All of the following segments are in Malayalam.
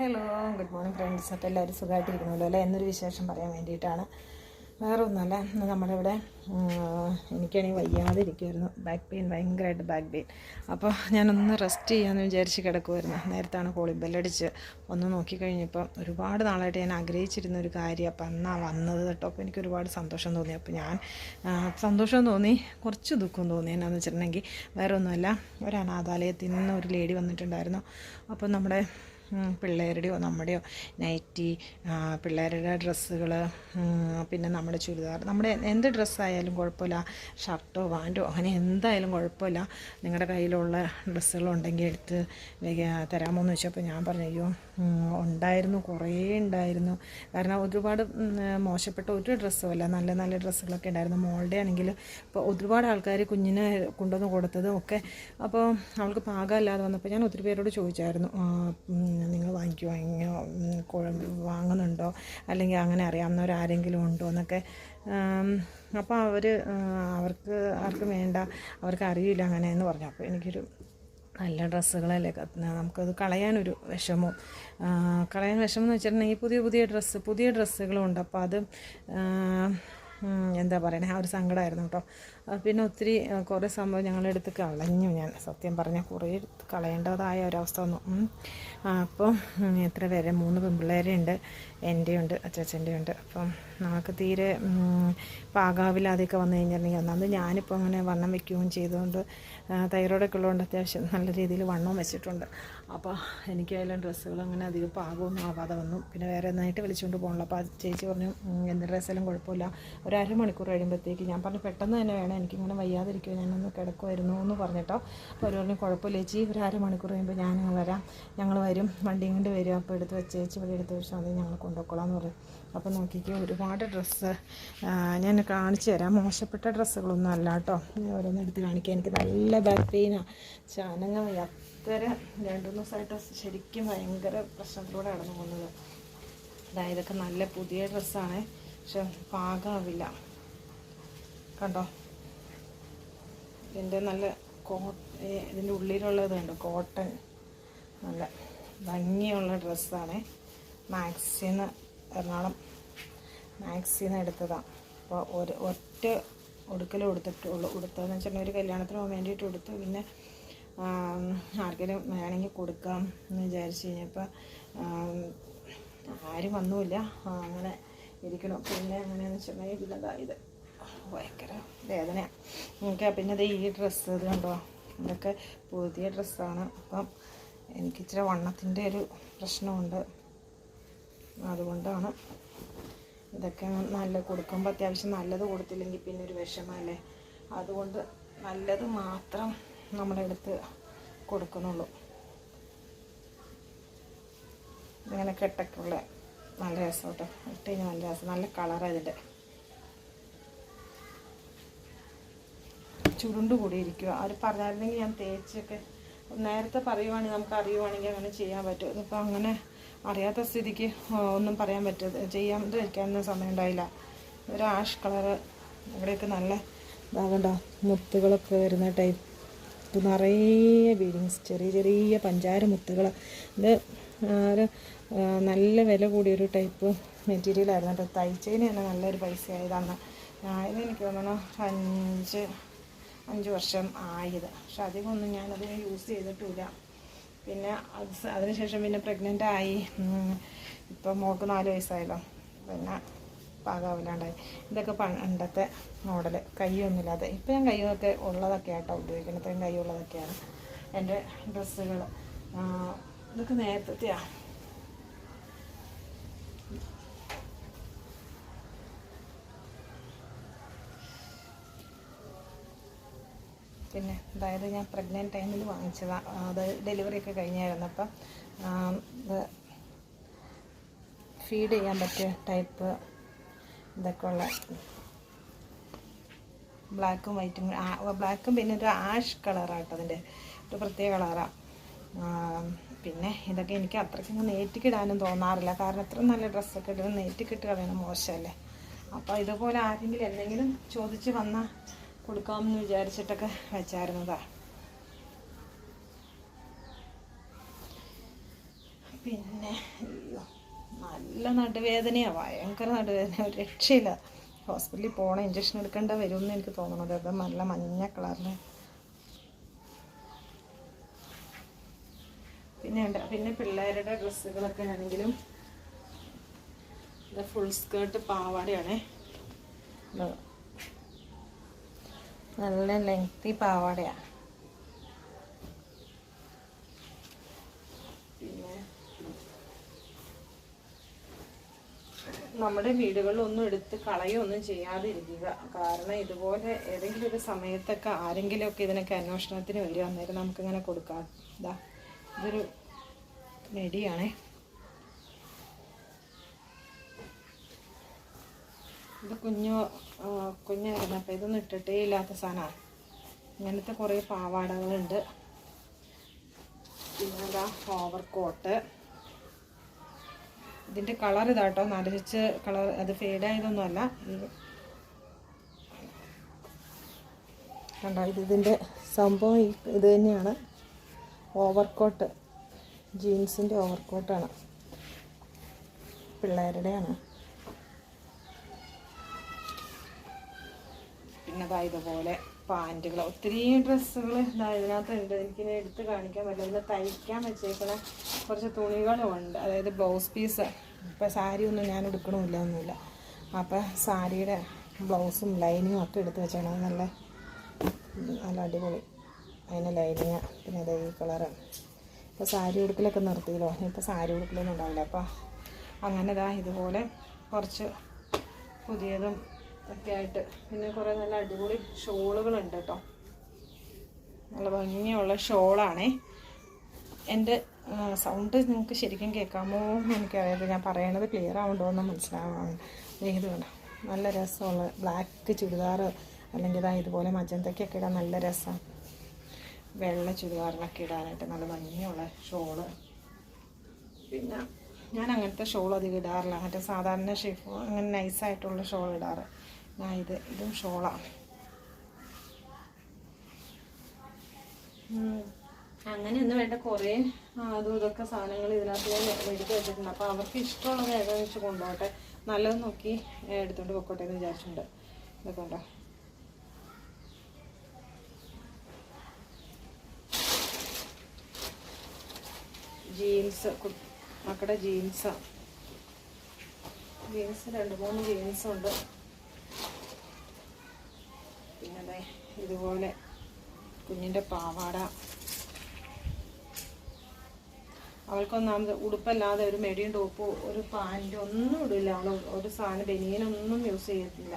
ഹലോ ഗുഡ് മോർണിംഗ് ഫ്രണ്ട്സ് അപ്പോൾ എല്ലാവരും സുഖമായിട്ടിരിക്കണമല്ലോ അല്ലേ? എന്നൊരു വിശേഷം പറയാൻ വേണ്ടിയിട്ടാണ്. വേറെ ഒന്നുമല്ല ഇന്ന് നമ്മളിവിടെ എനിക്കാണെങ്കിൽ വയ്യാതെ ഇരിക്കുമായിരുന്നു ബാക്ക് പെയിൻ ഭയങ്കരമായിട്ട് ബാക്ക് പെയിൻ അപ്പോൾ ഞാനൊന്ന് റെസ്റ്റ് ചെയ്യാമെന്ന് വിചാരിച്ച് കിടക്കുമായിരുന്നു നേരത്താണ് കോളി ബെല്ലടിച്ച് ഒന്ന് നോക്കിക്കഴിഞ്ഞപ്പോൾ ഒരുപാട് നാളായിട്ട് ഞാൻ ആഗ്രഹിച്ചിരുന്ന ഒരു കാര്യം. അപ്പോൾ അന്നാ വന്നത് കേട്ടോ. അപ്പോൾ എനിക്ക് ഒരുപാട് സന്തോഷം തോന്നി. അപ്പോൾ ഞാൻ സന്തോഷം തോന്നി കുറച്ച് ദുഃഖം തോന്നി. എന്നാന്ന് വെച്ചിട്ടുണ്ടെങ്കിൽ വേറെ ഒന്നുമല്ല ഒരു അനാഥാലയത്തിൽ നിന്ന് ഒരു ലേഡി വന്നിട്ടുണ്ടായിരുന്നു. അപ്പോൾ നമ്മുടെ പിള്ളേരുടെയോ നമ്മുടെയോ നൈറ്റി പിള്ളേരുടെ ഡ്രസ്സുകൾ പിന്നെ നമ്മുടെ ചുരിദാർ നമ്മുടെ എന്ത് ഡ്രസ്സായാലും കുഴപ്പമില്ല. ഷർട്ടോ പാന്റോ അങ്ങനെ എന്തായാലും കുഴപ്പമില്ല. നിങ്ങളുടെ കയ്യിലുള്ള ഡ്രസ്സുകളുണ്ടെങ്കിൽ എടുത്ത് തരാമോ എന്ന് വെച്ചപ്പോൾ ഞാൻ പറഞ്ഞു അയ്യോ ഉണ്ടായിരുന്നു കുറേ ഉണ്ടായിരുന്നു. കാരണം ഒരുപാട് മോശപ്പെട്ട ഒരു ഡ്രസ്സും അല്ല നല്ല നല്ല ഡ്രസ്സുകളൊക്കെ ഉണ്ടായിരുന്നു. മോളുടെ ആണെങ്കിൽ ഇപ്പോൾ ഒരുപാട് ആൾക്കാർ കുഞ്ഞിനെ കൊണ്ടുവന്ന് കൊടുത്തതും ഒക്കെ അപ്പോൾ അവൾക്ക് പാകമല്ലാതെ വന്നപ്പോൾ ഞാൻ ഒത്തിരി പേരോട് ചോദിച്ചായിരുന്നു നിങ്ങൾ വാങ്ങിക്കുമോ വാങ്ങുന്നുണ്ടോ? അല്ലെങ്കിൽ അങ്ങനെ അറിയാവുന്നവർ ആരെങ്കിലും ഉണ്ടോ? എന്നൊക്കെ. അപ്പോൾ അവർ അവർക്ക് ആർക്കും വേണ്ട അവർക്ക് അറിയില്ല അങ്ങനെ എന്ന് പറഞ്ഞു. അപ്പോൾ എനിക്കൊരു നല്ല ഡ്രസ്സുകളല്ലേ നമുക്കത് കളയാനൊരു വിഷമം. കളയാൻ വിഷമം എന്ന് വെച്ചിട്ടുണ്ടെങ്കിൽ പുതിയ പുതിയ ഡ്രസ്സ് പുതിയ ഡ്രസ്സുകളുണ്ട്. അപ്പോൾ അത് എന്താ പറയണേ? ആ ഒരു സങ്കടമായിരുന്നു കേട്ടോ. പിന്നെ ഒത്തിരി കുറേ സംഭവം ഞങ്ങളെടുത്ത് കളഞ്ഞു ഞാൻ. സത്യം പറഞ്ഞാൽ കുറേ കളയേണ്ടതായ ഒരവസ്ഥ വന്നു. അപ്പം എത്ര പേരെ? മൂന്ന് പെൺപിള്ളേരുണ്ട്. എന്റെ ഉണ്ട് അച്ചാച്ചന്റെ ഉണ്ട് അപ്പം നമുക്ക് തീരെ പാകാവില്ലാതെയൊക്കെ വന്നു കഴിഞ്ഞിട്ടുണ്ടെങ്കിൽ ഒന്നാമത് ഞാനിപ്പോൾ അങ്ങനെ വണ്ണം വെക്കുകയും ചെയ്തുകൊണ്ട് തൈറോയിഡൊക്കെ ഉള്ളതുകൊണ്ട് അത്യാവശ്യം നല്ല രീതിയിൽ വണ്ണവും വെച്ചിട്ടുണ്ട്. അപ്പോൾ എനിക്കായാലും ഡ്രസ്സുകൾ അങ്ങനെ അധികം പാകമൊന്നും ആവാതെ വന്നു. പിന്നെ വേറെ ഒന്നായിട്ട് വിളിച്ചുകൊണ്ട് പോകണല്ലോ. അപ്പോൾ ചേച്ചി പറഞ്ഞു "ഉം, എന്ത് ഡ്രസ്സെല്ലാം കുഴപ്പമില്ല. ഒരു അരമണിക്കൂർ കഴിയുമ്പോഴത്തേക്ക് ഞാൻ പറഞ്ഞു പെട്ടെന്ന് തന്നെ വേണം എനിക്കിങ്ങനെ വയ്യാതിരിക്കുമോ ഞാനൊന്ന് കിടക്കുമായിരുന്നു എന്ന് പറഞ്ഞിട്ടോ. അപ്പോൾ അവർ പറഞ്ഞു കുഴപ്പമില്ല ചേച്ചി ഒരു അരമണിക്കൂർ കഴിയുമ്പോൾ ഞാൻ വരാം. ഞങ്ങൾ വരും വണ്ടിയും കൊണ്ട് വരും. അപ്പോൾ എടുത്ത് വെച്ച് ചേച്ചി ഇവിടെ എടുത്ത് വെച്ചാൽ മതി ഞങ്ങൾ കൊണ്ടുപോയിക്കോളാം എന്ന് പറയും അപ്പോൾ നോക്കിക്കോ ഒരുപാട് ഡ്രസ്സ് ഞാൻ കാണിച്ചു തരാം. മോശപ്പെട്ട ഡ്രസ്സുകളൊന്നും അല്ല കേട്ടോ. ഓരോന്ന് എടുത്ത് കാണിക്കാം. എനിക്ക് നല്ല ബാക്ക് പെയിനാണ് ചാനങ്ങ വയ്യ. അത്ര രണ്ട് ദിവസമായിട്ട് ശരിക്കും ഭയങ്കര പ്രശ്നത്തിലൂടെ കടന്നു പോകുന്നത്. അതായത് ഇതൊക്കെ നല്ല പുതിയ ഡ്രസ്സാണ്. പക്ഷെ പാകമാവില്ല. കണ്ടോ? ഇതിന്റെ നല്ല കോ ഇതിന്റെ ഉള്ളിലുള്ളത് കണ്ടോ? കോട്ടൺ. നല്ല ഭംഗിയുള്ള ഡ്രസ്സാണ്. മാക്സിന്ന് എറണാകുളം മാക്സിന്ന് എടുത്തതാണ് അപ്പോൾ ഒരു ഒറ്റ ഉടുക്കൽ കൊടുത്തിട്ടുള്ളൂ ഉടുത്തതെന്ന് വെച്ചിട്ടുണ്ടെങ്കിൽ ഒരു കല്യാണത്തിന് പോകാൻ വേണ്ടിയിട്ട് കൊടുത്തു പിന്നെ ആർക്കെങ്കിലും വേണമെങ്കിൽ കൊടുക്കാം എന്ന് വിചാരിച്ച് കഴിഞ്ഞപ്പോൾ ആരും വന്നുമില്ല. അങ്ങനെ ഇരിക്കണം പിന്നെ എങ്ങനെയാണെന്ന് വെച്ചിട്ടുണ്ടെങ്കിൽ പിന്നെ ഇത്. ഭയങ്കര വേദനയാണ് എനിക്ക് പിന്നെ ഇത് ഈ ഡ്രസ്സ് ഇത് കണ്ടോ? ഇതൊക്കെ പുതിയ ഡ്രസ്സാണ് അപ്പം എനിക്ക് ഇച്ചിരി വണ്ണത്തിന്റെ ഒരു പ്രശ്നമുണ്ട്. അതുകൊണ്ടാണ് ഇതൊക്കെ നല്ല കൊടുക്കുമ്പോൾ അത്യാവശ്യം നല്ലത് കൊടുത്തില്ലെങ്കിൽ പിന്നെ ഒരു വിഷമമല്ലേ? അതുകൊണ്ട് നല്ലത് മാത്രം നമ്മളെടുത്ത് കൊടുക്കുന്നുള്ളൂ. ഇങ്ങനെ കെട്ടൊക്കെ ഉള്ള നല്ല രസം കേട്ടോ ഇട്ട് കഴിഞ്ഞാൽ നല്ല രസം. നല്ല കളറാണ് ഇതിന്റെ. ചുരുണ്ട് കൂടിയിരിക്കുക. അവർ പറഞ്ഞായിരുന്നെങ്കിൽ ഞാൻ തേച്ചൊക്കെ നേരത്തെ പറയുവാണെങ്കിൽ നമുക്ക് അറിയുവാണെങ്കിൽ അങ്ങനെ ചെയ്യാൻ പറ്റും. ഇതിപ്പോൾ അങ്ങനെ അറിയാത്ത സ്ഥിതിക്ക് ഒന്നും പറയാൻ പറ്റത് ചെയ്യാൻ വയ്ക്കാനൊന്നും സമയം ഉണ്ടായില്ല. ഒരു ആഷ് കളറ് ഇവിടെയൊക്കെ നല്ല ഇതാകണ്ട മുത്തുകളൊക്കെ വരുന്ന ടൈപ്പ്. ഇത് നിറയെ ബീഡിങ്സ് ചെറിയ ചെറിയ പഞ്ചാര മുത്തുകൾ. ഇത് ഒരു നല്ല വില കൂടിയൊരു ടൈപ്പ് മെറ്റീരിയലായിരുന്നു. കേട്ടോ തയ്ച്ചതിന് തന്നെ നല്ലൊരു പൈസ ആയതാണ് ഞാൻ എനിക്ക് തോന്നണം അഞ്ച് അഞ്ച് വർഷം ആയത്. പക്ഷെ അധികമൊന്നും ഞാനത് യൂസ് ചെയ്തിട്ടില്ല. പിന്നെ അത് അതിനുശേഷം പിന്നെ പ്രഗ്നന്റ് ആയി. ഇപ്പം മോൾക്ക് നാല് വയസ്സായല്ലോ. പിന്നെ പാകാവില്ലാണ്ടായി. ഇതൊക്കെ പണ്ടത്തെ മോഡൽ കൈയൊന്നുമില്ലാതെ ഇപ്പം ഞാൻ കൈയൊക്കെ ഉള്ളതൊക്കെ ആട്ടോ ഉപയോഗിക്കുന്നത്. ഇത്രയും കൈ ഉള്ളതൊക്കെയാണ് എന്റെ ഡ്രസ്സുകൾ ഇതൊക്കെ നേരത്തെയാണ് പിന്നെ അതായത് ഞാൻ പ്രഗ്നന്റ് ടൈമിൽ വാങ്ങിച്ചതാണ് അത് ഡെലിവറി ഒക്കെ കഴിഞ്ഞായിരുന്നു. അപ്പം ഫീഡ് ചെയ്യാൻ പറ്റിയ ടൈപ്പ് ഇതൊക്കെ ഉള്ള ബ്ലാക്കും വൈറ്റും ബ്ലാക്കും പിന്നെ ഒരു ആഷ് കളറാട്ടോ അതിന്റെ ഒരു പ്രത്യേക കളറാണ് പിന്നെ ഇതൊക്കെ എനിക്ക് അത്രയ്ക്ക് നേറ്റിക്കിടാനും തോന്നാറില്ല. കാരണം ഇത്ര നല്ല ഡ്രസ്സൊക്കെ ഇടുന്നത് നേറ്റിക്കിട്ട് കളയണം മോശമല്ലേ? അപ്പോൾ ഇതുപോലെ ആരെങ്കിലും എന്തെങ്കിലും ചോദിച്ച് വന്നാൽ കൊടുക്കാമെന്ന് വിചാരിച്ചിട്ടൊക്കെ വെച്ചായിരുന്നതാ. പിന്നെ നല്ല നടുവേദനയാണ് ഭയങ്കര നടുവേദന രക്ഷയില്ല. ഹോസ്പിറ്റലിൽ പോകണം ഇഞ്ചക്ഷൻ എടുക്കേണ്ട വരുമെന്ന് എനിക്ക് തോന്നുന്നത് അത് നല്ല മഞ്ഞ കളറിൽ പിന്നെ ഉണ്ട് പിന്നെ പിള്ളേരുടെ ഡ്രസ്സുകളൊക്കെ ആണെങ്കിലും ഇത് ഫുൾ സ്കേർട്ട് പാവാടയാണേ. നല്ല ലെങ്തി പാവാടയാണ് പിന്നെ നമ്മുടെ വീടുകളിലൊന്നും എടുത്ത് കളയൊന്നും ചെയ്യാതിരിക്കുക. കാരണം ഇതുപോലെ ഏതെങ്കിലും ഒരു സമയത്തൊക്കെ ആരെങ്കിലുമൊക്കെ ഇതിനൊക്കെ അന്വേഷണത്തിന് വരിക അന്നേരം നമുക്കിങ്ങനെ കൊടുക്കാം. ഇതാ ഇതൊരു നെടിയാണേ ഇത് കുഞ്ഞു കുഞ്ഞായിരുന്നു അപ്പോൾ ഇതൊന്നും ഇട്ടിട്ടേ ഇല്ലാത്ത സാധനമാണ്. ഇങ്ങനത്തെ കുറേ പാവാടകളുണ്ട്. പിന്നെ ഇതാ ഓവർ കോട്ട് ഇതിന്റെ കളർ ഇതാട്ടോ നരച്ച് കളർ അത് ഫെയ്ഡ് ആയതൊന്നുമല്ല. ഇത് കണ്ടോ ഇത് ഇതിന്റെ സംഭവം ഇത് തന്നെയാണ്. ഓവർ കോട്ട് ജീൻസിന്റെ ഓവർ കോട്ടാണ് പിള്ളേരുടെയാണ്. അതാ ഇതുപോലെ പാന്റുകൾ ഒത്തിരി ഡ്രസ്സുകൾ ഇതാ ഇതിനകത്തുണ്ട് എനിക്കിനെ എടുത്ത് കാണിക്കാൻ പറ്റില്ല. ഇതിനെ തയ്ക്കാൻ വെച്ചേക്കണ കുറച്ച് തുണികളും ഉണ്ട്. അതായത് ബ്ലൗസ് പീസ്. ഇപ്പം സാരി ഒന്നും ഞാൻ എടുക്കണമില്ല ഒന്നുമില്ല. അപ്പം സാരിയുടെ ബ്ലൗസും ലൈനിങ്ങും ഒക്കെ എടുത്ത് വെച്ചാണ് നല്ല നല്ല അടിപൊളി. അതിന് ലൈനിങ് പിന്നെ അതേ ഈ കളറ്. ഇപ്പോൾ സാരി ഉടുക്കലൊക്കെ നിർത്തിയല്ലോ. ഇപ്പോൾ സാരി ഉടുക്കലൊന്നും ഉണ്ടാവില്ല. അപ്പോൾ അങ്ങനെ ഇതാ ഇതുപോലെ കുറച്ച് പുതിയതും ഒക്കെ ആയിട്ട്. പിന്നെ കുറേ നല്ല അടിപൊളി ഷോളുകളുണ്ട് കേട്ടോ. നല്ല ഭംഗിയുള്ള ഷോളാണേ. എന്റെ സൗണ്ട് നിങ്ങൾക്ക് ശരിക്കും കേൾക്കാമോ എന്ന് എനിക്കറിയാതെ ഞാൻ പറയണത് ക്ലിയർ ആവുണ്ടോ എന്ന് മനസ്സിലാവാണ് ഇത് വേണം നല്ല രസമുള്ള ബ്ലാക്ക് ചുരിദാർ അല്ലെങ്കിൽ ഇതാ ഇതുപോലെ മജന്തയ്ക്കൊക്കെ ഇടാൻ നല്ല രസമാണ് വെള്ള ചുരിദാറിനൊക്കെ ഇടാനായിട്ട് നല്ല ഭംഗിയുള്ള ഷോൾ. പിന്നെ ഞാൻ അങ്ങനത്തെ ഷോൾ അധികം ഇടാറില്ല. മറ്റേ സാധാരണ ഷെയ്ഫ് അങ്ങനെ നൈസായിട്ടുള്ള ഷോൾ ഇടാറ്. ഇത് ഇതും ഷോളാണ് അങ്ങനെയൊന്നും വേണ്ട കുറേ അതും ഇതൊക്കെ സാധനങ്ങൾ ഇതിനകത്ത് ഞാൻ മേടിച്ച് വെച്ചിട്ടുണ്ട്. അപ്പോൾ അവർക്ക് ഇഷ്ടമുള്ളത് ഏതാണെന്ന് വെച്ച് കൊണ്ടുപോകട്ടെ നല്ലത് നോക്കി എടുത്തോണ്ട് പൊക്കോട്ടെ എന്ന് വിചാരിച്ചിട്ടുണ്ട്. ഇതൊക്കെ ഉണ്ടോ ജീൻസ് മക്കളുടെ ജീൻസാണ് ജീൻസ്. രണ്ട് മൂന്ന് ജീൻസ് ഉണ്ട് പിന്നെ ദേ ഇതുപോലെ കുഞ്ഞിന്റെ പാവാട. അവൾക്കൊന്നാമത് ഉടുപ്പല്ലാതെ ഒരു മെടിയും ടോപ്പോ ഒരു പാന്റോ ഒന്നും ഇടില്ല അവൾ ഒരു സാധനം ബനിയനൊന്നും യൂസ് ചെയ്യത്തില്ല.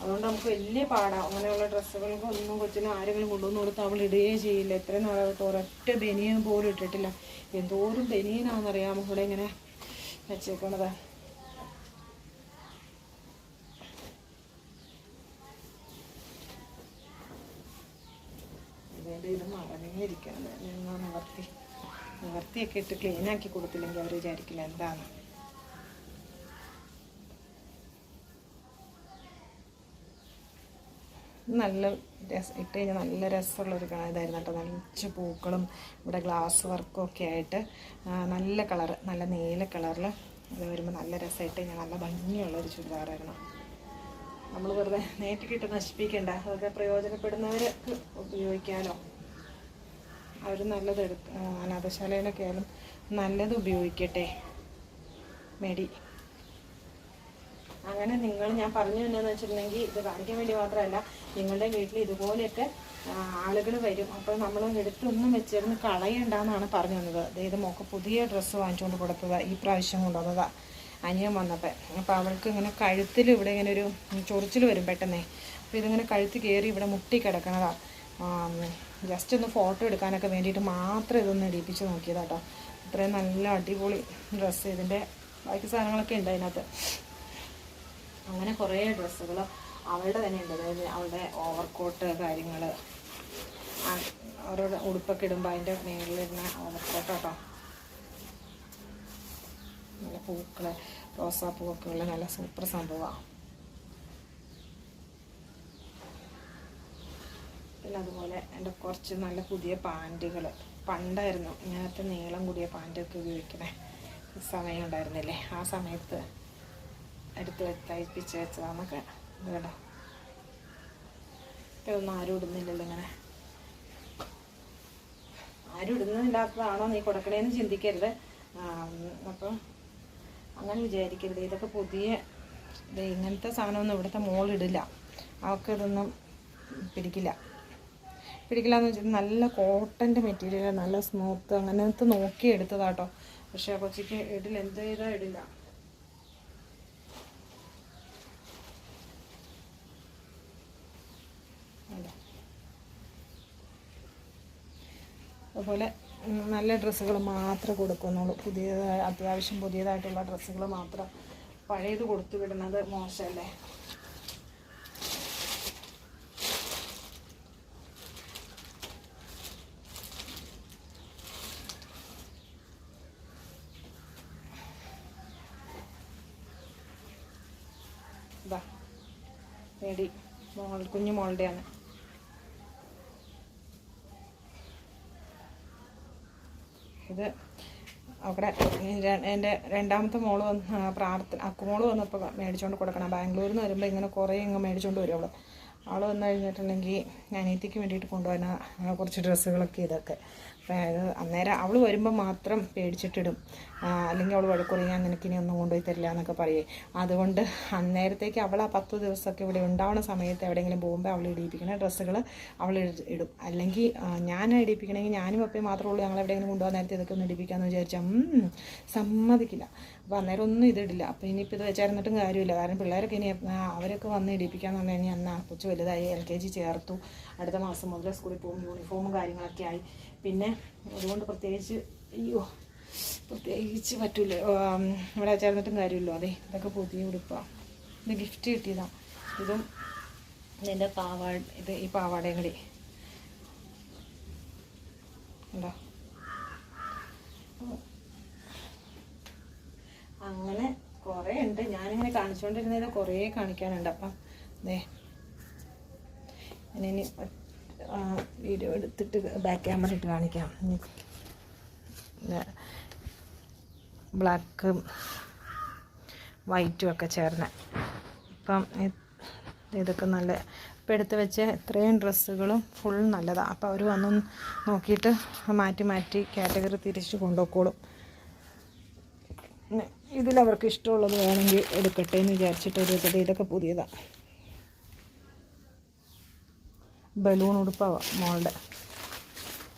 അതുകൊണ്ട് നമുക്ക് വലിയ പാടാണ് അങ്ങനെയുള്ള ഡ്രസ്സുകൾക്ക് ഒന്നും കൊച്ചിന് ആരെങ്കിലും കൊണ്ടുവന്ന് കൊടുത്ത് അവൾ ഇടുകയേ ചെയ്യില്ല. ഇത്രയും നാളായിട്ട് ഒരൊറ്റ ബനിയൻ പോലും ഇട്ടിട്ടില്ല. എന്തോരം ബനിയനാണെന്നറിയാമോ ഇവിടെ ഇങ്ങനെ വെച്ചേക്കണത്. ഇതിന്റെ ഇത് മറഞ്ഞിരിക്കണം ഞാൻ നിവർത്തി നിവർത്തിയൊക്കെ ഇട്ട് ക്ലീനാക്കി കൊടുത്തില്ലെങ്കിൽ അവർ വിചാരിക്കില്ല എന്താണ്. നല്ല രസം ഇട്ട് കഴിഞ്ഞാൽ നല്ല രസമുള്ളൊരു ഇതായിരുന്നു കേട്ടോ. നിറച്ച് പൂക്കളും ഇവിടെ ഗ്ലാസ് വർക്കും ഒക്കെ ആയിട്ട് നല്ല കളർ നല്ല നീല കളറിൽ അത് വരുമ്പോൾ നല്ല രസമായിട്ട് കഴിഞ്ഞാൽ നല്ല ഭംഗിയുള്ളൊരു ചുരിദാറായിരുന്നു. നമ്മൾ വെറുതെ നേറ്റ് കിട്ട് നശിപ്പിക്കേണ്ട. അതൊക്കെ പ്രയോജനപ്പെടുന്നവർക്ക് ഉപയോഗിക്കാമല്ലോ അവർ നല്ലത് എടുക്ക അനാഥശാലയിലൊക്കെ ആയാലും നല്ലത് ഉപയോഗിക്കട്ടെ. മെഡി അങ്ങനെ നിങ്ങൾ ഞാൻ പറഞ്ഞു തന്നെയെന്ന് വെച്ചിട്ടുണ്ടെങ്കിൽ ഇത് കാണിക്കാൻ വേണ്ടി മാത്രമല്ല നിങ്ങളുടെ വീട്ടിൽ ഇതുപോലെയൊക്കെ ആളുകൾ വരും. അപ്പോൾ നമ്മൾ എടുത്തൊന്നും വെച്ചിരുന്ന് കളയണ്ടെന്നാണ് പറഞ്ഞു തന്നത്. അതായത് മോക്ക് പുതിയ ഡ്രസ്സ് വാങ്ങിച്ചുകൊണ്ട് കൊടുത്തതാണ് ഈ പ്രാവശ്യം കൊണ്ടുവന്നതാണ് അനിയൻ വന്നപ്പോൾ അപ്പോൾ അവൾക്ക് ഇങ്ങനെ കഴുത്തിൽ ഇവിടെ ഇങ്ങനെ ഒരു ചൊറിച്ചിൽ വരും പെട്ടെന്നേ. അപ്പോൾ ഇതിങ്ങനെ കഴുത്ത് കയറി ഇവിടെ മുട്ടി കിടക്കണതാ. ജസ്റ്റ് ഒന്ന് ഫോട്ടോ എടുക്കാനൊക്കെ വേണ്ടിയിട്ട് മാത്രം ഇതൊന്ന് ഇടിപ്പിച്ച് നോക്കിയതാട്ടോ. ഇത്രയും നല്ല അടിപൊളി ഡ്രസ്സ് ഇതിന്റെ ബാക്കി സാധനങ്ങളൊക്കെ ഉണ്ട് അതിനകത്ത്. അങ്ങനെ കുറേ ഡ്രസ്സുകൾ അവളുടെ തന്നെ ഉണ്ട്. അതായത് അവളുടെ ഓവർകോട്ട് കാര്യങ്ങൾ അവരുടെ ഉടുപ്പൊക്കെ ഇടുമ്പോൾ അതിന്റെ മേളിലിരുന്ന ഓവർകോട്ട് കേട്ടോ നല്ല പൂക്കൾ റോസാപ്പൂവൊക്കെ നല്ല സൂപ്പർ സംഭവമാണ്. പിന്നെ അതുപോലെ എന്റെ കുറച്ച് നല്ല പുതിയ പാന്റുകൾ. പണ്ടായിരുന്നു ഇങ്ങനത്തെ നീളം കൂടിയ പാന്റൊക്കെ ഉപയോഗിക്കണേ. സമയം ഉണ്ടായിരുന്നില്ലേ? ആ സമയത്ത് എടുത്ത് തയ്പ്പിച്ച് വെച്ചതാന്നൊക്കെ ഇത് കേട്ടോ ഇതൊന്നും ആരും ഇടുന്നില്ലല്ലോ ഇങ്ങനെ. ആരും ഇടുന്നില്ലാത്തതാണോ നീ കൊടുക്കണേന്ന് ചിന്തിക്കരുത്. അപ്പം അങ്ങനെ വിചാരിക്കരുത്. ഇതൊക്കെ പുതിയ ഇങ്ങനത്തെ സാധനമൊന്നും ഇവിടുത്തെ മോളിടില്ല. അവൾക്ക് ഇതൊന്നും പിടിക്കില്ല. പിടിക്കില്ല വെച്ചിട്ട് നല്ല കോട്ടന്റെ മെറ്റീരിയൽ നല്ല സ്മൂത്ത് അങ്ങനത്തെ നോക്കി എടുത്തതാട്ടോ. പക്ഷേ കൊച്ചിക്ക് ഇടില്ല എന്ത് ചെയ്താൽ ഇടില്ല. അതുപോലെ നല്ല ഡ്രസ്സുകൾ മാത്രമേ കൊടുക്കുന്നുള്ളൂ. പുതിയതായി അത്യാവശ്യം പുതിയതായിട്ടുള്ള ഡ്രസ്സുകൾ മാത്രം പഴയത് കൊടുത്തു വിടുന്നത് മോശമല്ലേ? ഇതാ. മേടി മോൾ കുഞ്ഞു മോളുടെയാണ്. ഇത് അവിടെ എന്റെ രണ്ടാമത്തെ മോൾ വന്ന് പ്രാർത്ഥന അക്കുമോൾ വന്നപ്പോൾ മേടിച്ചുകൊണ്ട് കൊടുക്കണം. ബാംഗ്ലൂരിൽ നിന്ന് വരുമ്പോൾ ഇങ്ങനെ കുറേ ഇങ്ങ് മേടിച്ചുകൊണ്ട് വരും അവൾ അവൾ വന്നു കഴിഞ്ഞിട്ടുണ്ടെങ്കിൽ അനിയത്തിക്ക് വേണ്ടിയിട്ട് കൊണ്ടുപോകാൻ കുറച്ച് ഡ്രസ്സുകളൊക്കെ ഇതൊക്കെ. അന്നേരം അവൾ വരുമ്പോൾ മാത്രം പേടിച്ചിട്ടിടും. അല്ലെങ്കിൽ അവൾ വഴക്കുറി ഞാൻ നിനക്കിനി ഒന്നും കൊണ്ടുപോയി തരില്ല എന്നൊക്കെ പറയേ. അതുകൊണ്ട് അന്നേരത്തേക്ക് അവൾ ആ പത്ത് ദിവസമൊക്കെ ഇവിടെ ഉണ്ടാവുന്ന സമയത്ത് എവിടെയെങ്കിലും പോകുമ്പോൾ അവൾ ഇടിയിപ്പിക്കുന്ന ഡ്രസ്സുകൾ അവൾ ഇടും അല്ലെങ്കിൽ ഞാൻ ഇടിയിപ്പിക്കണമെങ്കിൽ ഞാനും അപ്പേ മാത്രമേ ഉള്ളൂ ഞങ്ങൾ എവിടെയെങ്കിലും കൊണ്ടുപോകാൻ നേരത്തെ ഇതൊക്കെ ഒന്ന് ഇടിപ്പിക്കാമെന്ന് വിചാരിച്ചാൽ സമ്മതിക്കില്ല. അപ്പോൾ അന്നേരം ഒന്നും ഇതിടില്ല. അപ്പോൾ ഇനിയിപ്പോൾ ഇത് വെച്ചായിരുന്നിട്ടും കാര്യമില്ല. കാരണം പിള്ളേരൊക്കെ ഇനി അവരൊക്കെ വന്ന് ഇടിപ്പിക്കാന്ന് പറഞ്ഞു കഴിഞ്ഞാൽ അന്ന് കൊച്ചു വലുതായി എൽ കെ ജി ചേർത്തു. അടുത്ത മാസം മുതൽ സ്കൂളിൽ പോകും. യൂണിഫോമും കാര്യങ്ങളൊക്കെ ആയി. പിന്നെ അതുകൊണ്ട് പ്രത്യേകിച്ച് അയ്യോ പ്രത്യേകിച്ച് പറ്റൂല. ഇവിടെ ചേർന്നിട്ടും കാര്യമില്ലോ. അതെ ഇതൊക്കെ പുതിയ ഉടുപ്പാണ് ഇത് ഗിഫ്റ്റ് കിട്ടിയതാണ് ഇതും ഇതിന്റെ പാവാട ഇത് ഈ പാവാടയും കൂടി. ഉണ്ടോ അങ്ങനെ കുറേ ഉണ്ട്. ഞാനിങ്ങനെ കാണിച്ചുകൊണ്ടിരുന്നതിൽ കുറേ കാണിക്കാനുണ്ട്. അപ്പം അതെ ഇനി വീഡിയോ എടുത്തിട്ട് ബാക്ക് ക്യാമറ ഇട്ട് കാണിക്കാം. ബ്ലാക്കും വൈറ്റും ഒക്കെ ചേർന്ന്. ഇപ്പം ഇതൊക്കെ നല്ല ഇപ്പം എടുത്ത് വെച്ച് ഇത്രയും ഡ്രസ്സുകളും ഫുൾ നല്ലതാണ് അപ്പോൾ അവർ വന്ന് നോക്കിയിട്ട് മാറ്റി മാറ്റി കാറ്റഗറി തിരിച്ച് കൊണ്ടുപോയിക്കോളും. ഇതിലവർക്ക് ഇഷ്ടമുള്ളത് വേണമെങ്കിൽ എടുക്കട്ടെ എന്ന് വിചാരിച്ചിട്ട് ഒരു ഇതൊക്കെ പുതിയതാണ് ബലൂൺ ഉടുപ്പാണ് മോളുടെ.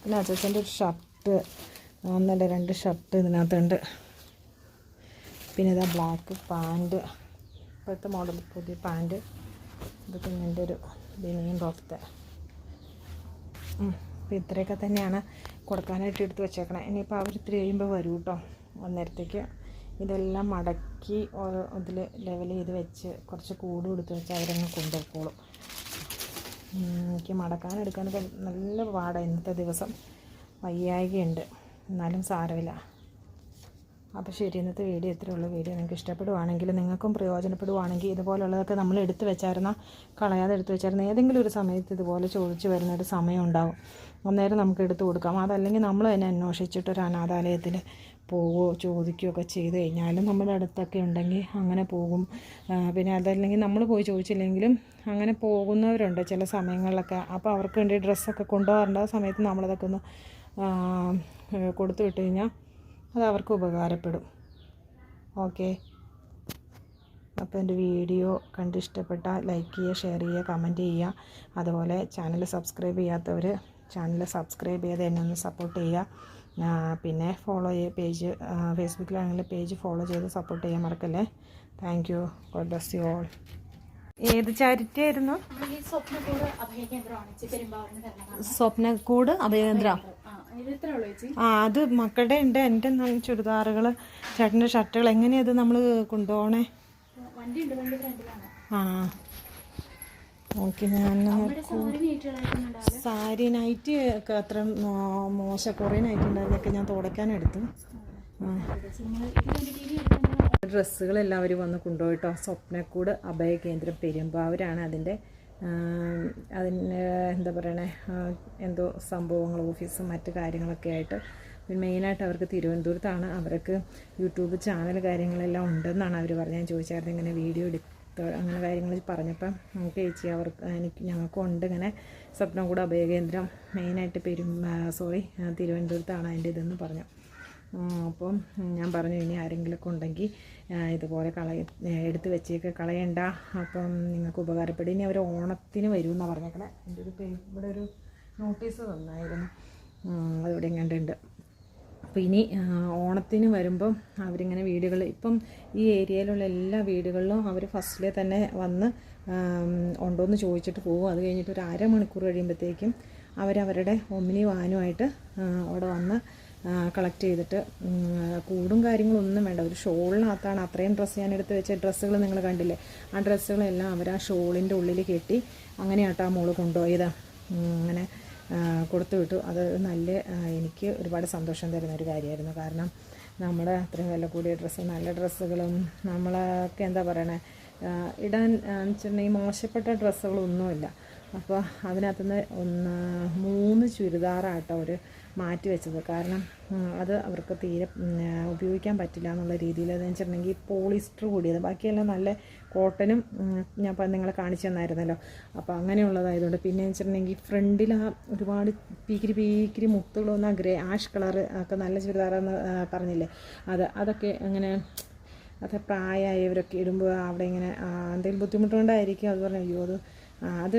പിന്നെ അച്ഛന്റെ ഒരു ഷർട്ട് ഒന്നല്ല രണ്ട് ഷർട്ട് ഇതിനകത്തുണ്ട്. പിന്നെ ഇതാ ബ്ലാക്ക് പാന്റ് ഇപ്പോഴത്തെ മോഡൽ പുതിയ പാന്റ് ഇത് പിന്നെ എന്റെ ഒരു ബനിയൻ പോലത്തെ അപ്പോൾ ഇത്രയൊക്കെ തന്നെയാണ് കൊടുക്കാനായിട്ട് എടുത്ത് വെച്ചേക്കണേ. ഇനിയിപ്പോൾ അവർ ഇത്തിരി കഴിയുമ്പോൾ വരും കേട്ടോ അന്നേരത്തേക്ക്. ഇതെല്ലാം മടക്കി ഓരോ ഇതിൽ ലെവൽ ചെയ്ത് വെച്ച് കുറച്ച് കൂട് കൊടുത്ത് വെച്ച് അവരങ്ങ് കൊണ്ടുപോയിക്കോളും എനിക്ക് മടക്കാനെടുക്കാനൊക്കെ നല്ല പാടാണ് ഇന്നത്തെ ദിവസം. വയ്യായികയുണ്ട്. എന്നാലും സാരമില്ല. അപ്പോൾ ശരി ഇന്നത്തെ വീഡിയോ ഇത്രയേ ഉള്ളൂ. വീഡിയോ നിങ്ങൾക്ക് ഇഷ്ടപ്പെടുവാണെങ്കിൽ നിങ്ങൾക്കും പ്രയോജനപ്പെടുവാണെങ്കിൽ ഇതുപോലുള്ളതൊക്കെ നമ്മൾ എടുത്തു വെച്ചായിരുന്ന? കളയാതെ എടുത്തു വെച്ചായിരുന്ന? ഏതെങ്കിലും ഒരു സമയത്ത് ഇതുപോലെ ചോദിച്ചു വരുന്ന ഒരു സമയം ഉണ്ടാവും. അന്നേരം നമുക്ക് എടുത്തു കൊടുക്കാം. അതല്ലെങ്കിൽ നമ്മൾ തന്നെ അന്വേഷിച്ചിട്ട് ഒരു അനാഥാലയത്തിൽ പോവുകയോ ചോദിക്കുകയോ ഒക്കെ ചെയ്ത് കഴിഞ്ഞാലും നമ്മുടെ അടുത്തൊക്കെ ഉണ്ടെങ്കിൽ അങ്ങനെ പോകും. പിന്നെ അതല്ലെങ്കിൽ നമ്മൾ പോയി ചോദിച്ചില്ലെങ്കിലും അങ്ങനെ പോകുന്നവരുണ്ട് ചില സമയങ്ങളിലൊക്കെ. അപ്പോൾ അവർക്ക് വേണ്ടി ഡ്രസ്സൊക്കെ കൊണ്ടുപോകാറുണ്ട്. ആ സമയത്ത് നമ്മളതൊക്കെ ഒന്ന് കൊടുത്തു വിട്ട് കഴിഞ്ഞാൽ അത് അവർക്ക് ഉപകാരപ്പെടും. ഓക്കെ. അപ്പോൾ എന്റെ വീഡിയോ കണ്ട് ഇഷ്ടപ്പെട്ടാൽ ലൈക്ക് ചെയ്യുക ഷെയർ ചെയ്യുക കമന്റ് ചെയ്യുക. അതുപോലെ ചാനൽ സബ്സ്ക്രൈബ് ചെയ്യാത്തവർ ചാനൽ സബ്സ്ക്രൈബ് ചെയ്ത് എന്നെ ഒന്ന് സപ്പോർട്ട് ചെയ്യുക. പിന്നെ ഫോളോ ചെയ്യുക പേജ് ഫേസ്ബുക്കിലാണെങ്കിൽ പേജ് ഫോളോ ചെയ്ത് സപ്പോർട്ട് ചെയ്യാൻ മറക്കല്ലേ? Thank you god bless you all ഏത് ചാരിറ്റി ആയിരുന്നു സ്വപ്നക്കൂട് അഭയകേന്ദ്ര ആ അത് മക്കളുടെ ഉണ്ട്. എന്റെ നല്ല ചുരിദാറുകൾ ചേട്ടന്റെ ഷർട്ടുകൾ എങ്ങനെയത് നമ്മൾ കൊണ്ടുപോകണേ? ആ. ഓക്കെ ഞാൻ സാരി നൈറ്റ് ഒക്കെ അത്ര മോശം കുറേ നൈറ്റ് ഉണ്ടായിരുന്നൊക്കെ ഞാൻ തുടക്കാനെടുത്തു എടുത്തു. ഡ്രസ്സുകൾ എല്ലാവരും വന്ന് കൊണ്ടുപോയിട്ടോ. സ്വപ്നക്കൂട് അഭയകേന്ദ്രം പെരുമ്പാവൂരാണ് അതിന്റെ അതിന് എന്താ പറയണേ എന്തോ സംഭവങ്ങൾ ഓഫീസും മറ്റു കാര്യങ്ങളൊക്കെ ആയിട്ട്. പിന്നെ മെയിനായിട്ട് അവർക്ക് തിരുവനന്തപുരത്താണ്. അവർക്ക് യൂട്യൂബ് ചാനൽ കാര്യങ്ങളെല്ലാം ഉണ്ടെന്നാണ് അവർ പറഞ്ഞത്. ഞാൻ ചോദിച്ചായിരുന്നു ഇങ്ങനെ വീഡിയോ എടുത്ത് അങ്ങനെ കാര്യങ്ങൾ പറഞ്ഞപ്പം നമുക്ക് ചേച്ചി അവർക്ക് എനിക്ക് ഞങ്ങൾക്കും ഉണ്ട് ഇങ്ങനെ സ്വപ്നം കൂടെ അഭയകേന്ദ്രം മെയിനായിട്ട് പെരും സോറി തിരുവനന്തപുരത്താണ് അതിന്റെ ഇതെന്ന് പറഞ്ഞു. അപ്പം ഞാൻ പറഞ്ഞു ഇനി ആരെങ്കിലുമൊക്കെ ഉണ്ടെങ്കിൽ ഇതുപോലെ കളയ എടുത്ത് വെച്ചേക്ക് കളയണ്ട. അപ്പം നിങ്ങൾക്ക് ഉപകാരപ്പെടും. ഇനി അവർ ഓണത്തിന് വരുമെന്നാണ് പറഞ്ഞേക്കണേ. എന്റെ ഒരു ഇവിടെ ഒരു നോട്ടീസ് തന്നായിരുന്നു അതിവിടെ എങ്ങാണ്ടുണ്ട് അപ്പോൾ ഇനി ഓണത്തിന് വരുമ്പം അവരിങ്ങനെ വീടുകൾ ഇപ്പം ഈ ഏരിയയിലുള്ള എല്ലാ വീടുകളിലും അവർ ഫസ്റ്റിലെ തന്നെ വന്ന് ഉണ്ടോയെന്ന് ചോദിച്ചിട്ട് പോകും അത് കഴിഞ്ഞിട്ട് ഒരു അരമണിക്കൂർ കഴിയുമ്പോഴത്തേക്കും അവരവരുടെ ഒമിനി വാനുമായിട്ട് അവിടെ വന്ന് കളക്ട് ചെയ്തിട്ട് കൂടും കാര്യങ്ങളൊന്നും വേണ്ട. ഒരു ഷോളിനകത്താണ് അത്രയും ഡ്രസ്സ് ഞാൻ എടുത്ത് വെച്ച ഡ്രസ്സുകൾ നിങ്ങൾ കണ്ടില്ലേ? ആ ഡ്രസ്സുകളെല്ലാം അവർ ആ ഷോളിന്റെ ഉള്ളിൽ കെട്ടി അങ്ങനെയാട്ടാ മോൾ കൊണ്ടുപോയത്. അങ്ങനെ കൊടുത്തു വിട്ടു. അത് നല്ല എനിക്ക് ഒരുപാട് സന്തോഷം തരുന്ന ഒരു കാര്യമായിരുന്നു. കാരണം നമ്മൾ അത്രയും വില കൂടിയ ഡ്രസ്സ് നല്ല ഡ്രസ്സുകളും നമ്മളൊക്കെ എന്താ പറയണേ ഇടാൻ വെച്ചിട്ടുണ്ടെങ്കിൽ മോശപ്പെട്ട ഡ്രസ്സുകളൊന്നുമില്ല. അപ്പോൾ അതിനകത്തുനിന്ന് ഒന്ന് മൂന്ന് ചുരിദാറാട്ടോ അവർ മാറ്റി വെച്ചത്. കാരണം അത് അവർക്ക് തീരെ ഉപയോഗിക്കാൻ പറ്റില്ല എന്നുള്ള രീതിയിൽ. അതെന്ന് വെച്ചിട്ടുണ്ടെങ്കിൽ പോളിസ്റ്റർ കൂടിയത്. ബാക്കിയെല്ലാം നല്ല കോട്ടനും ഞാൻ നിങ്ങളെ കാണിച്ചു തന്നായിരുന്നല്ലോ. അപ്പോൾ അങ്ങനെയുള്ളതായതുകൊണ്ട് പിന്നെ വെച്ചിട്ടുണ്ടെങ്കിൽ ഫ്രണ്ടിൽ ആ ഒരുപാട് പീക്കിരി പീക്കിരി മുത്തുകളൊന്നും ആ ഗ്രേ ആഷ് കളർ ഒക്കെ നല്ല ചുരിദാറെന്ന് പറഞ്ഞില്ലേ. അത് അതൊക്കെ അങ്ങനെ അത് പ്രായമായവരൊക്കെ ഇടുമ്പോൾ അവിടെ ഇങ്ങനെ എന്തെങ്കിലും ബുദ്ധിമുട്ടുകൊണ്ടായിരിക്കും അത് പറഞ്ഞു അയ്യോ അത് അത്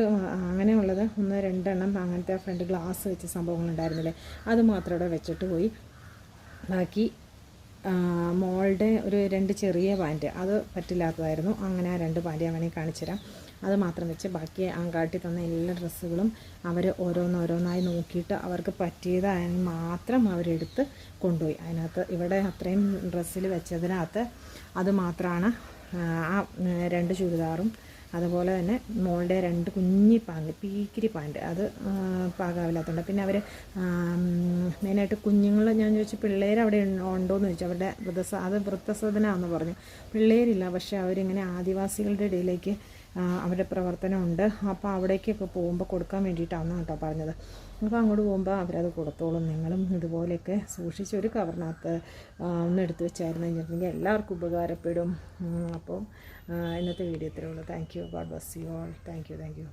അങ്ങനെയുള്ളത് ഒന്ന് രണ്ടെണ്ണം അങ്ങനത്തെ ഫ്രണ്ട് ഗ്ലാസ് വെച്ച സംഭവങ്ങളുണ്ടായിരുന്നില്ലേ. അത് മാത്രം ഇവിടെ വെച്ചിട്ട് പോയി. ബാക്കി മോളുടെ ഒരു രണ്ട് ചെറിയ പാന്റ് അത് പറ്റില്ലാത്തതായിരുന്നു. അങ്ങനെ ആ രണ്ട് പാന്റ് ഞാൻ വേണമെങ്കിൽ കാണിച്ചുതരാം. അത് മാത്രം വെച്ച് ബാക്കി അങ്കാട്ടി തന്ന എല്ലാ ഡ്രസ്സുകളും അവർ ഓരോന്നോരോന്നായി നോക്കിയിട്ട് അവർക്ക് പറ്റിയതായി മാത്രം അവരെടുത്ത് കൊണ്ടുപോയി. അതിനകത്ത് ഇവിടെ അത്രയും ഡ്രസ്സിൽ വെച്ചതിനകത്ത് അത് മാത്രമാണ് ആ രണ്ട് ചുരിദാറും അതുപോലെ തന്നെ മോളുടെ രണ്ട് കുഞ്ഞി പാന്റ് പീക്കിരി പാന്റ്. അത് പാകാവില്ലാത്തതുണ്ട് പിന്നെ അവർ മെയിനായിട്ട് കുഞ്ഞുങ്ങൾ ഞാൻ ചോദിച്ചു പിള്ളേർ അവിടെ ഉണ്ടോ എന്ന് ചോദിച്ചു. അവരുടെ വൃദ്ധസ അത് വൃദ്ധസദനമാണെന്ന് പറഞ്ഞു. പിള്ളേരില്ല പക്ഷേ അവരിങ്ങനെ ആദിവാസികളുടെ ഇടയിലേക്ക് അവരുടെ പ്രവർത്തനമുണ്ട്. അപ്പോൾ അവിടേക്കൊക്കെ പോകുമ്പോൾ കൊടുക്കാൻ വേണ്ടിയിട്ടാണ് കേട്ടോ പറഞ്ഞത്. അപ്പോൾ അങ്ങോട്ട് പോകുമ്പോൾ അവരത് കൊടുത്തോളും. നിങ്ങളും ഇതുപോലെയൊക്കെ സൂക്ഷിച്ച് ഒരു കവറിനകത്ത് ഒന്ന് എടുത്ത് വെച്ചായിരുന്നു. കഴിഞ്ഞിട്ടുണ്ടെങ്കിൽ എല്ലാവർക്കും ഉപകാരപ്പെടും. അപ്പോൾ ഇന്നത്തെ വീഡിയോ ഇത്രയേ ഉള്ളൂ. Thank you god bless you all thank you thank you